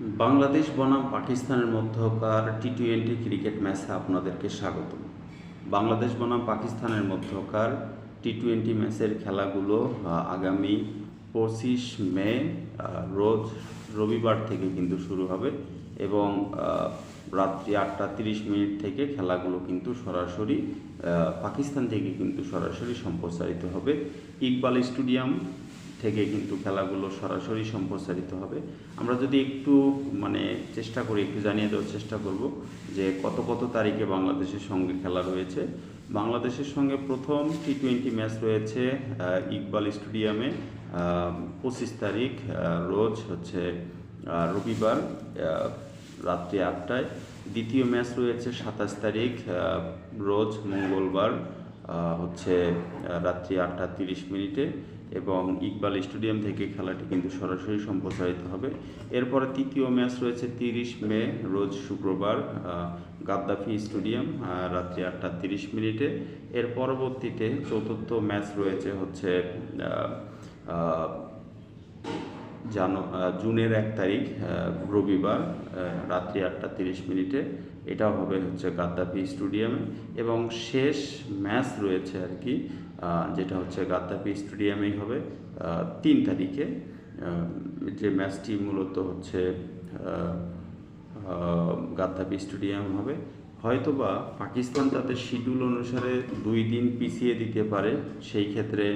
বাংলাদেশ বনাম পাকিস্তানের মধ্যকার টি টোয়েন্টি ক্রিকেট ম্যাচে আপনাদেরকে স্বাগত বাংলাদেশ বনাম পাকিস্তানের মধ্যকার টি টোয়েন্টি ম্যাচের খেলাগুলো আগামী পঁচিশ মে রোজ রবিবার থেকে কিন্তু শুরু হবে এবং রাত্রি আটটা তিরিশ মিনিট থেকে খেলাগুলো কিন্তু সরাসরি পাকিস্তান থেকে কিন্তু সরাসরি সম্প্রচারিত হবে। ইকবাল স্টেডিয়াম থেকে কিন্তু খেলাগুলো সরাসরি সম্প্রসারিত হবে। আমরা যদি একটু মানে চেষ্টা করি, একটু জানিয়ে দেওয়ার চেষ্টা করব যে কত কত তারিখে বাংলাদেশের সঙ্গে খেলা রয়েছে। বাংলাদেশের সঙ্গে প্রথম টি টোয়েন্টি ম্যাচ রয়েছে ইকবাল স্টেডিয়ামে পঁচিশ তারিখ রোজ হচ্ছে রবিবার রাত্রি আটটায়। দ্বিতীয় ম্যাচ রয়েছে সাতাশ তারিখ রোজ মঙ্গলবার হচ্ছে রাত্রি আটটা তিরিশ মিনিটে। এবং ইকবাল স্টেডিয়াম থেকে খেলাটি কিন্তু সরাসরি সম্প্রচারিত হবে। এরপরে তৃতীয় ম্যাচ রয়েছে তিরিশ মে, রোজ শুক্রবার গাদ্দাফি স্টেডিয়াম রাত্রি আটটা তিরিশ মিনিটে। এর পরবর্তীতে চতুর্থ ম্যাচ রয়েছে হচ্ছে জানো জুনের এক তারিখ রবিবার রাত্রি আটটা তিরিশ মিনিটে। এটাও হবে হচ্ছে গাদ্দাফি স্টেডিয়ামে। এবং শেষ ম্যাচ রয়েছে আর কি যেটা হচ্ছে গাদ্দাফি স্টেডিয়ামেই হবে তিন তারিখে। যে ম্যাচটি মূলত হচ্ছে গাদ্দাফি স্টেডিয়াম হবে হয়তোবা পাকিস্তান তাদের শিডিউল অনুসারে দুই দিন পিছিয়ে দিতে পারে, সেই ক্ষেত্রে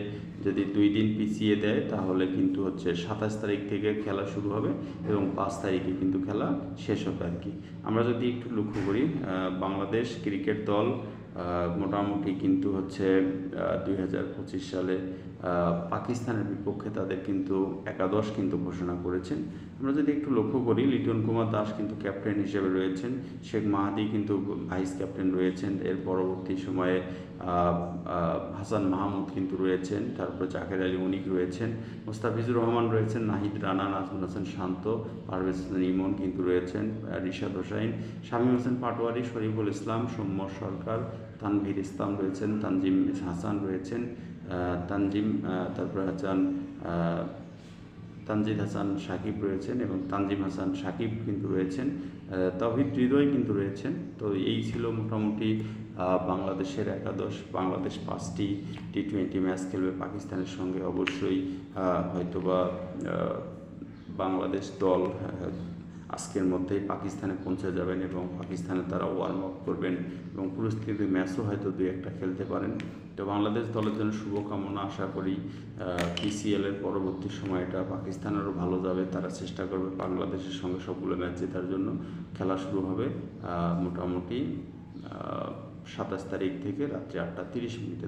যদি দুই দিন পিছিয়ে দেয়, তাহলে কিন্তু হচ্ছে সাতাশ তারিখ থেকে খেলা শুরু হবে এবং পাঁচ তারিখে কিন্তু খেলা শেষ হবে আর কি আমরা যদি একটু লক্ষ্য করি বাংলাদেশ ক্রিকেট দল মোটামুটি কিন্তু হচ্ছে দুই হাজার পঁচিশ সালে পাকিস্তানের বিপক্ষে তাদের কিন্তু একাদশ কিন্তু ঘোষণা করেছেন। আমরা যদি একটু লক্ষ্য করি, লিটন কুমার দাস কিন্তু ক্যাপ্টেন হিসেবে রয়েছেন, শেখ মাহাদি কিন্তু ভাইস ক্যাপ্টেন রয়েছেন, এর পরবর্তী সময়ে হাসান মাহমুদ কিন্তু রয়েছেন, তারপরে জাকের আলী অনিক রয়েছেন, মোস্তাফিজুর রহমান রয়েছেন, নাহিদ রানা, নাজমুল হাসান শান্ত, পারভেজ ইমন কিন্তু রয়েছেন রিশাদ হোসাইন, শামীম হোসেন পাটোয়ারি, শরীফুল ইসলাম, সৌম্য সরকার তানভীর ইসলাম রয়েছেন, তানজিম হাসান রয়েছেন তানজিম তারপরে হাসান তানজিদ হাসান সাকিব রয়েছেন এবং তানজিম হাসান সাকিব কিন্তু রয়েছেন তৌহিদ হৃদয় কিন্তু রয়েছেন। তো এই ছিল মোটামুটি বাংলাদেশের একাদশ, বাংলাদেশ পাঁচটি টি টোয়েন্টি ম্যাচ খেলবে পাকিস্তানের সঙ্গে। অবশ্যই হয়তোবা বাংলাদেশ দল আজকের মধ্যেই পাকিস্তানে পৌঁছে যাবেন এবং পাকিস্তানে তারা ওয়ার্ম আপ করবেন এবং পরিস্থিতি ম্যাচও হয়তো দুই একটা খেলতে পারেন। তো বাংলাদেশ দলের জন্য শুভকামনা, আশা করি পিসিএল এর পরবর্তী সময়টা পাকিস্তানেরও ভালো যাবে। তারা চেষ্টা করবে বাংলাদেশের সঙ্গে সবগুলো ম্যাচ জেতার জন্য। খেলা শুরু হবে মোটামুটি সাতাশ তারিখ থেকে রাত্রি আটটা তিরিশ মিনিটে।